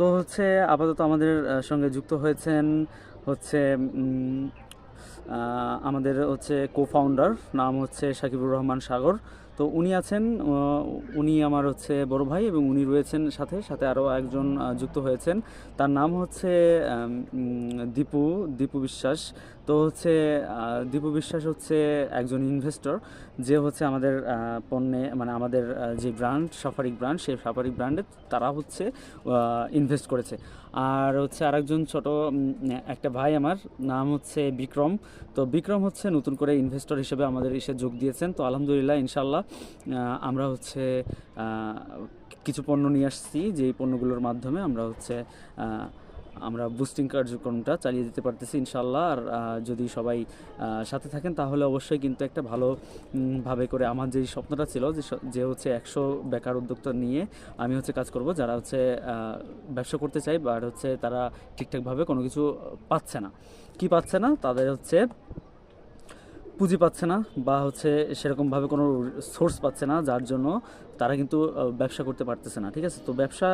তো হচ্ছে আপাতত আমাদের সঙ্গে যুক্ত হয়েছেন হচ্ছে আমাদের হচ্ছে কো ফাউন্ডার নাম হচ্ছে সাকিবুর রহমান সাগর। তো উনি আছেন উনি আমার হচ্ছে বড় ভাই এবং উনি রয়েছেন সাথে সাথে আরও একজন যুক্ত হয়েছেন। তার নাম হচ্ছে দীপু দীপু বিশ্বাস। তো হচ্ছে দীপু বিশ্বাস হচ্ছে একজন ইনভেস্টর যে হচ্ছে আমাদের পণ্যে মানে আমাদের যে ব্র্যান্ড সাফারিক ব্র্যান্ড সেই সাফারিক ব্র্যান্ডে তারা হচ্ছে ইনভেস্ট করেছে। আর হচ্ছে আরেকজন ছোট একটা ভাই আমার, নাম হচ্ছে বিক্রম। তো বিক্রম হচ্ছে নতুন করে ইনভেস্টর হিসেবে আমাদের এসে যোগ দিয়েছেন। তো আলহামদুলিল্লাহ ইনশাল্লাহ আমরা হচ্ছে কিছু পণ্য নিয়ে আসছি। যেই পণ্যগুলোর মাধ্যমে আমরা হচ্ছে আমরা বুস্টিং কার্যক্রমটা চালিয়ে যেতে পারতেছি ইনশাল্লাহ আর যদি সবাই সাথে থাকেন তাহলে অবশ্যই কিন্তু একটা ভালো ভাবে করে আমার যেই স্বপ্নটা ছিল যে যে হচ্ছে একশো বেকার উদ্যোক্তা নিয়ে আমি হচ্ছে কাজ করব, যারা হচ্ছে ব্যবসা করতে চাই বাট হচ্ছে তারা ঠিকঠাকভাবে কোনো কিছু পাচ্ছে না। কি পাচ্ছে না? তাদের হচ্ছে পুঁজি পাচ্ছে না বা হচ্ছে সেরকমভাবে কোনো সোর্স পাচ্ছে না, যার জন্য তারা কিন্তু ব্যবসা করতে পারতেছে না, ঠিক আছে? তো ব্যবসা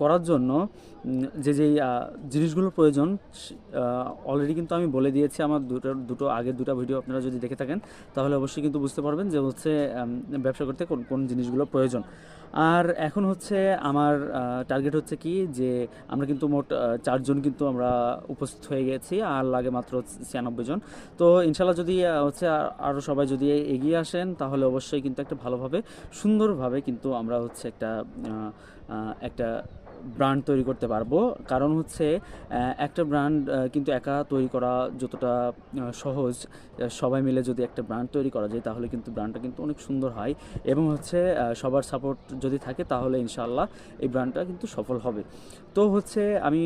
করার জন্য যে যেই জিনিসগুলো প্রয়োজন অলরেডি কিন্তু আমি বলে দিয়েছি আমার দুটো দুটো, আগের দুটো ভিডিও আপনারা যদি দেখে থাকেন, তাহলে অবশ্যই কিন্তু বুঝতে পারবেন যে হচ্ছে ব্যবসা করতে কোন কোন জিনিসগুলো প্রয়োজন। আর এখন হচ্ছে আমার টার্গেট হচ্ছে কি যে আমরা কিন্তু মোট চারজন কিন্তু আমরা উপস্থিত হয়ে গেছি, আর লাগে মাত্র ছিয়ানব্বই জন। তো ইনশাল্লাহ যদি হচ্ছে আরও সবাই যদি এগিয়ে আসেন, তাহলে অবশ্যই কিন্তু একটা ভালোভাবে সুন্দরভাবে কিন্তু আমরা হচ্ছে একটা একটা ব্র্যান্ড তৈরি করতে পারব। কারণ হচ্ছে একটা ব্র্যান্ড কিন্তু একা তৈরি করা যতটা সহজ সবাই মিলে যদি একটা ব্র্যান্ড তৈরি করা যায়, তাহলে কিন্তু ব্র্যান্ডটা কিন্তু অনেক সুন্দর হয়। এবং হচ্ছে সবার সাপোর্ট যদি থাকে, তাহলে ইনশাল্লাহ এই ব্র্যান্ডটা কিন্তু সফল হবে। তো হচ্ছে, আমি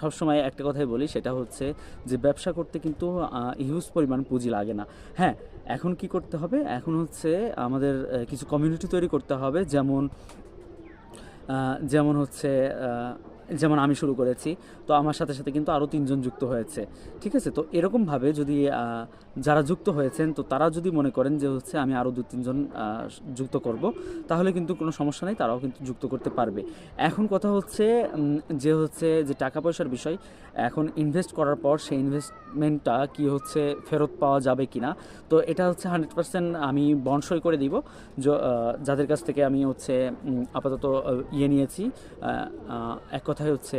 সবসময় একটা কথাই বলি, সেটা হচ্ছে যে ব্যবসা করতে কিন্তু হিউজ পরিমাণ পুঁজি লাগে না। হ্যাঁ এখন কি করতে হবে? এখন হচ্ছে আমাদের কিছু কমিউনিটি তৈরি করতে হবে। যেমন যেমন হচ্ছে যেমন আমি শুরু করেছি, তো আমার সাথে সাথে কিন্তু আরও তিনজন যুক্ত হয়েছে। ঠিক আছে? তো এরকমভাবে যদি যারা যুক্ত হয়েছেন, তো তারা যদি মনে করেন যে হচ্ছে আমি আরও দু তিনজন যুক্ত করব, তাহলে কিন্তু কোনো সমস্যা নেই, তারাও কিন্তু যুক্ত করতে পারবে। এখন কথা হচ্ছে যে হচ্ছে যে টাকা পয়সার বিষয়, এখন ইনভেস্ট করার পর সেই ইনভেস্টমেন্টটা কি হচ্ছে ফেরত পাওয়া যাবে কি না তো এটা হচ্ছে হান্ড্রেড পার্সেন্ট আমি বনসই করে দিব যাদের কাছ থেকে আমি হচ্ছে আপাতত ইয়ে নিয়েছি এক কথায় হচ্ছে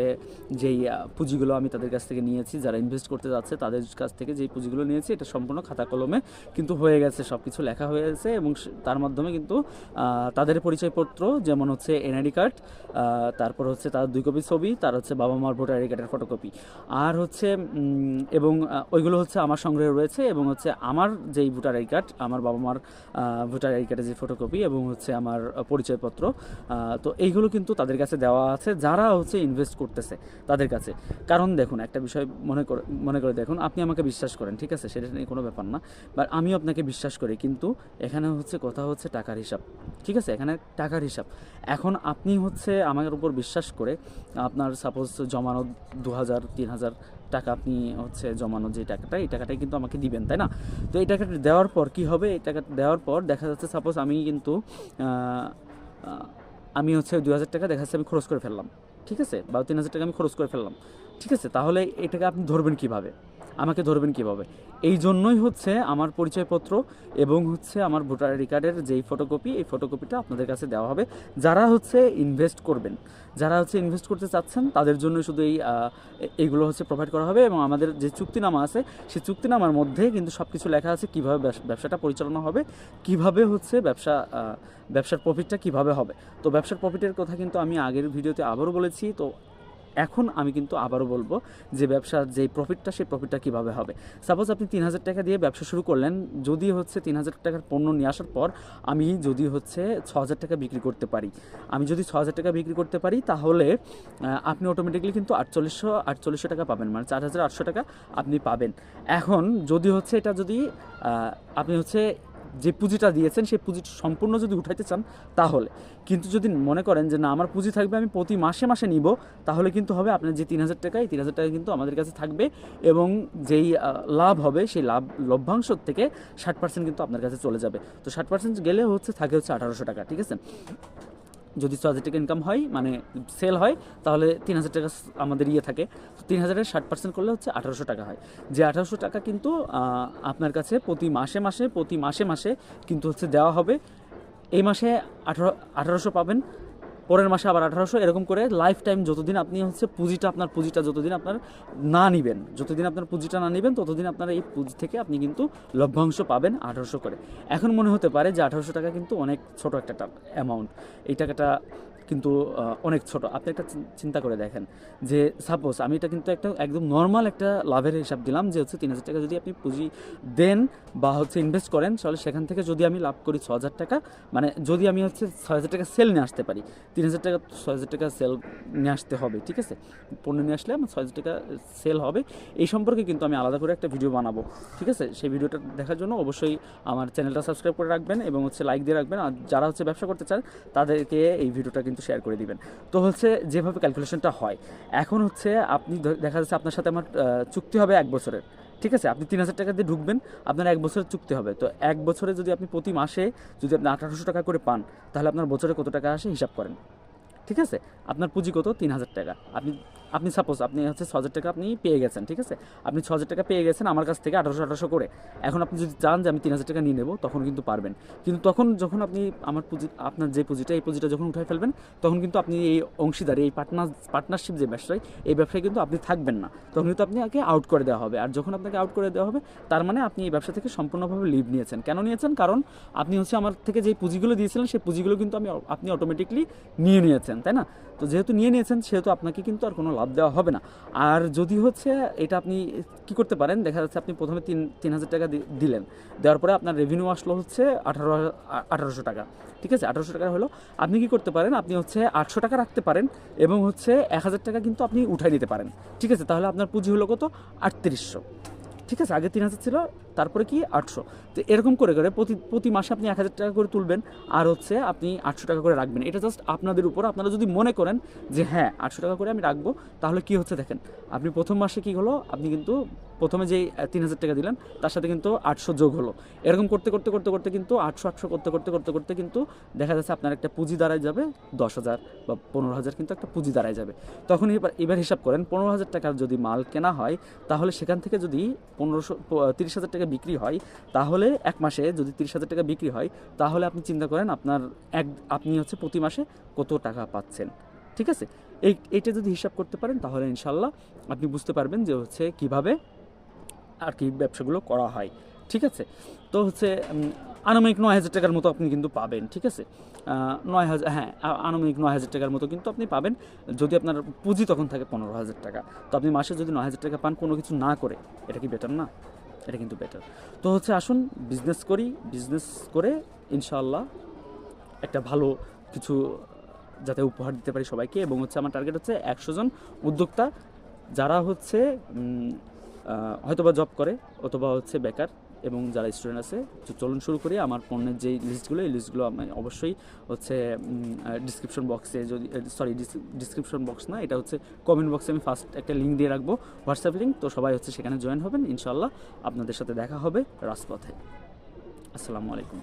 যেই পুঁজিগুলো আমি তাদের কাছ থেকে নিয়েছি, যারা ইনভেস্ট করতে যাচ্ছে তাদের কাছ থেকে যেই পুঁজিগুলো নিয়েছি, এটা সম্পূর্ণ খাতা কলমে কিন্তু হয়ে গেছে সব কিছু লেখা হয়ে গেছে এবং তার মাধ্যমে কিন্তু তাদের পরিচয়পত্র যেমন হচ্ছে এনআইডি কার্ড তারপর হচ্ছে তার দুই কপি ছবি, তার হচ্ছে বাবা মার ভোটার আইডি কার্ডের ফটোকপি আর হচ্ছে এবং ওইগুলো হচ্ছে আমার সংগ্রহে রয়েছে এবং হচ্ছে আমার যেই ভোটার আই কার্ড, আমার বাবা মার ভোটার আইডি কার্ডের যে ফটোকপি এবং হচ্ছে আমার পরিচয়পত্র তো এইগুলো কিন্তু তাদের কাছে দেওয়া আছে। যারা হচ্ছে ইনভেস্ট করতেছে তাদের কাছে। কারণ দেখুন, একটা বিষয় মনে করে মনে করে দেখুন, আপনি আমাকে বিশ্বাস করেন, ঠিক আছে? সেটা নিয়ে কোনো ব্যাপার না। বাট আমিও আপনাকে বিশ্বাস করি, কিন্তু এখানে হচ্ছে কথা হচ্ছে টাকার হিসাব, ঠিক আছে? এখানে টাকার হিসাব। এখন আপনি হচ্ছে আমার উপর বিশ্বাস করে আপনার সাপোজ জমানো দু হাজার তিন হাজার টাকা আপনি হচ্ছে জমানো যে টাকাটা, এই টাকাটাই কিন্তু আমাকে দিবেন, তাই না? তো এই টাকাটা দেওয়ার পর কি হবে? এই টাকা দেওয়ার পর দেখা যাচ্ছে সাপোজ আমি কিন্তু আমি হচ্ছে দু হাজার টাকা দেখা যাচ্ছে আমি খরচ করে ফেললাম। ঠিক আছে? বা তিন হাজার টাকা আমি খরচ করে ফেললাম। ঠিক আছে? তাহলে এটাকে আপনি ধরবেন কীভাবে? আমাকে ধরবেন কীভাবে? এই জন্যই হচ্ছে আমার পরিচয়পত্র এবং হচ্ছে আমার ভোটার আইডি কার্ডের যেই ফটোকপি এই ফটোকপিটা আপনাদের কাছে দেওয়া হবে। যারা হচ্ছে ইনভেস্ট করবেন, যারা হচ্ছে ইনভেস্ট করতে চাচ্ছেন, তাদের জন্য শুধু এই এইগুলো হচ্ছে প্রোভাইড করা হবে এবং আমাদের যে চুক্তিনামা আছে, সেই চুক্তিনামার মধ্যে কিন্তু সব কিছু লেখা আছে কীভাবে ব্যবসাটা পরিচালনা হবে, কীভাবে হচ্ছে ব্যবসা ব্যবসার প্রফিটটা কীভাবে হবে। তো ব্যবসার প্রফিটের কথা কিন্তু আমি আগের ভিডিওতে আবারও বলেছি, তো এখন আমি কিন্তু আবারও বলব যে ব্যবসার যে প্রফিটটা সেই প্রফিটটা কীভাবে হবে। সাপোজ আপনি তিন হাজার টাকা দিয়ে ব্যবসা শুরু করলেন, যদি হচ্ছে তিন হাজার টাকার পণ্য নিয়ে আসার পর আমি যদি হচ্ছে ছ হাজার টাকা বিক্রি করতে পারি, আমি যদি ছ হাজার টাকা বিক্রি করতে পারি, তাহলে আপনি অটোমেটিকলি কিন্তু আটচল্লিশশো আটচল্লিশশো টাকা পাবেন মানে চার হাজার আটশো টাকা আপনি পাবেন। এখন যদি হচ্ছে এটা যদি আপনি হচ্ছে যে পুঁজিটা দিয়েছেন, সেই পুঁজিটা সম্পূর্ণ যদি উঠাইতে চান, তাহলে। কিন্তু যদি মনে করেন যে, না, আমার পুঁজি থাকবে, আমি প্রতি মাসে মাসে নিব তাহলে কিন্তু হবে আপনার যে তিন হাজার টাকা, এই তিন হাজার টাকা কিন্তু আমাদের কাছে থাকবে এবং যেই লাভ হবে, সেই লাভ, লভ্যাংশ থেকে ষাট পার্সেন্ট কিন্তু আপনার কাছে চলে যাবে। তো ষাট পার্সেন্ট গেলে হচ্ছে, থাকে হচ্ছে আঠারোশো টাকা, ঠিক আছে? যদি ছ হাজার টাকা ইনকাম হয় মানে সেল হয়, তাহলে তিন হাজার টাকা আমাদের ইয়ে থাকে। তো তিন হাজারের ষাট পার্সেন্ট করলে হচ্ছে আঠারোশো টাকা হয়। যে আঠারোশো টাকা কিন্তু আপনার কাছে প্রতি মাসে মাসে, প্রতি মাসে মাসে কিন্তু হচ্ছে দেওয়া হবে। এই মাসে আঠারো, আঠারোশো পাবেন। পরের মাসে আবার আঠারোশো, এরকম করে লাইফ টাইম যতদিন আপনি হচ্ছে পুঁজিটা, আপনার পুঁজিটা যতদিন আপনার না নিবেন, যতদিন আপনার পুঁজিটা না নেবেন, ততদিন আপনার এই পুঁজি থেকে আপনি কিন্তু লভ্যাংশ পাবেন আঠারোশো করে। এখন মনে হতে পারে যে আঠারোশো টাকা কিন্তু অনেক ছোট একটা অ্যামাউন্ট এই টাকাটা কিন্তু অনেক ছোট। আপনি একটা চিন্তা করে দেখেন যে সাপোজ আমি এটা কিন্তু একটা একদম নর্মাল একটা লাভের হিসাব দিলাম যে, হচ্ছে তিন হাজার টাকা যদি আপনি পুঁজি দেন বা হচ্ছে ইনভেস্ট করেন, তাহলে সেখান থেকে যদি আমি লাভ করি ছ হাজার টাকা মানে যদি আমি হচ্ছে ছয় হাজার টাকা সেল নিয়ে আসতে পারি, তিন হাজার টাকা, ছয় হাজার টাকা সেল নিয়ে আসতে হবে, ঠিক আছে? পণ্য নিয়ে আসলে আমার ছয় হাজার টাকা সেল হবে। এই সম্পর্কে কিন্তু আমি আলাদা করে একটা ভিডিও বানাবো, ঠিক আছে? সেই ভিডিওটা দেখার জন্য অবশ্যই আমার চ্যানেলটা সাবস্ক্রাইব করে রাখবেন এবং হচ্ছে লাইক দিয়ে রাখবেন। আর যারা হচ্ছে ব্যবসা করতে চান, তাদেরকে এই ভিডিওটা কিন্তু শেয়ার করে দিবেন। তো হচ্ছে যেভাবে ক্যালকুলেশনটা হয়, এখন হচ্ছে আপনি দেখা যাচ্ছে আপনার সাথে আমার চুক্তি হবে এক বছরের, ঠিক আছে? আপনি তিন হাজার টাকা দিয়ে ঢুকবেন, আপনার এক বছরের চুক্তি হবে। তো এক বছরে যদি আপনি প্রতি মাসে যদি আপনি আঠারোশো টাকা করে পান, তাহলে আপনার বছরে কত টাকা আসে? হিসাব করেন, ঠিক আছে? আপনার পুঁজি কত? তিন হাজার টাকা। আপনি আপনি সাপোজ আপনি হচ্ছে ছ টাকা আপনি পেয়ে গেছেন, ঠিক আছে? আপনি ছ টাকা পেয়ে গেছেন, আমার কাছ থেকে আঠারোশো আঠারোশো করে। এখন আপনি যদি চান যে আমি তিন হাজার টাকা নিয়ে নেব, তখন কিন্তু পারবেন। কিন্তু তখন যখন আপনি আমার পুঁজি, আপনার যে পুঁজিটা, এই পুঁজিটা যখন উঠাই ফেলবেন, তখন কিন্তু আপনি এই অংশীদারি, এই পার্টনার পার্টনারশিপ যে ব্যবসায়, এই ব্যবসায় কিন্তু আপনি থাকবেন না। তখন কিন্তু আপনি আগে আউট করে দেওয়া হবে। আর যখন আপনাকে আউট করে দেওয়া হবে, তার মানে আপনি এই ব্যবসা থেকে সম্পূর্ণভাবে লিভ নিয়েছেন। কেন নিয়েছেন? কারণ আপনি হচ্ছে আমার থেকে যে পুঁজিগুলো দিয়েছিলেন, সেই পুঁজিগুলো কিন্তু আমি, আপনি অটোমেটিকলি নিয়ে নিয়েছেন, তাই না? তো যেহেতু নিয়ে নিয়েছেন, সেহেতু আপনাকে কিন্তু আর কোনো লাভ দেওয়া হবে না। আর যদি হচ্ছে এটা আপনি কি করতে পারেন, দেখা যাচ্ছে আপনি প্রথমে তিন তিন হাজার টাকা দিলেন। দেওয়ার পরে আপনার রেভিনিউ আসলো হচ্ছে আঠারো আঠারোশো টাকা। ঠিক আছে? আঠারোশো টাকা হলো, আপনি কি করতে পারেন, আপনি হচ্ছে আটশো টাকা রাখতে পারেন এবং হচ্ছে এক হাজার টাকা কিন্তু আপনি উঠাই নিতে পারেন। ঠিক আছে? তাহলে আপনার পুঁজি হলো কত? আটত্রিশশো। ঠিক আছে, আগে তিন হাজার ছিল, তারপরে কি আটশো। তো এরকম করে করে প্রতি প্রতি মাসে আপনি এক হাজার টাকা করে তুলবেন, আর হচ্ছে আপনি আটশো টাকা করে রাখবেন। এটা জাস্ট আপনাদের উপর, আপনারা যদি মনে করেন যে হ্যাঁ আটশো টাকা করে আমি রাখব, তাহলে কি হচ্ছে দেখেন, আপনি প্রথম মাসে কি হলো, আপনি কিন্তু প্রথমে যেই তিন হাজার টাকা দিলেন তার সাথে কিন্তু আটশো যোগ হলো। এরকম করতে করতে করতে করতে কিন্তু আটশো আটশো করতে করতে করতে করতে কিন্তু দেখা যাচ্ছে আপনার একটা পুঁজি দাঁড়ায় যাবে দশ হাজার বা পনেরো হাজার কিন্তু একটা পুঁজি দাঁড়ায় যাবে। তখন এবার এবার হিসাব করেন, পনেরো হাজার টাকার যদি মাল কেনা হয়, তাহলে সেখান থেকে যদি পনেরোশো তিরিশ হাজার টাকা বিক্রি হয়, তাহলে এক মাসে যদি তিরিশ হাজার টাকা বিক্রি হয়, তাহলে আপনি চিন্তা করেন আপনার এক, আপনি হচ্ছে প্রতি মাসে কত টাকা পাচ্ছেন। ঠিক আছে? এই, এইটা যদি হিসাব করতে পারেন, তাহলে ইনশাল্লাহ আপনি বুঝতে পারবেন যে হচ্ছে কীভাবে আর কি ব্যবসাগুলো করা হয়, ঠিক আছে? তো হচ্ছে আনুমানিক নয় হাজার টাকার মতো আপনি কিন্তু পাবেন, ঠিক আছে? নয় হাজার হ্যাঁ আনুমানিক নয় হাজার টাকার মতো কিন্তু আপনি পাবেন, যদি আপনার পুঁজি তখন থাকে পনেরো হাজার টাকা। তো আপনি মাসে যদি নয় হাজার টাকা পান, কোনো কিছু না করে, এটা কি বেটার না? এটা কিন্তু বেটার তো হচ্ছে আসুন বিজনেস করি বিজনেস করে ইনশাআল্লাহ একটা ভালো কিছু, যাতে উপহার দিতে পারি সবাইকে। এবং হচ্ছে আমার টার্গেট হচ্ছে একশো জন উদ্যোক্তা, যারা হচ্ছে হয়তোবা জব করে, অথবা হচ্ছে বেকার এবং যারা স্টুডেন্ট আছে, তো চলুন শুরু করি। আমার পণ্যের যেই লিস্টগুলো এই লিস্টগুলো আমি অবশ্যই হচ্ছে ডিসক্রিপশন বক্সে যদি সরি ডিসক্রিপশন বক্স না, এটা হচ্ছে কমেন্ট বক্সে আমি ফার্স্ট একটা লিঙ্ক দিয়ে রাখব হোয়াটসঅ্যাপ লিঙ্ক তো সবাই হচ্ছে সেখানে জয়েন হবেন ইনশাল্লাহ আপনাদের সাথে দেখা হবে রাজপথে। আসসালামু আলাইকুম।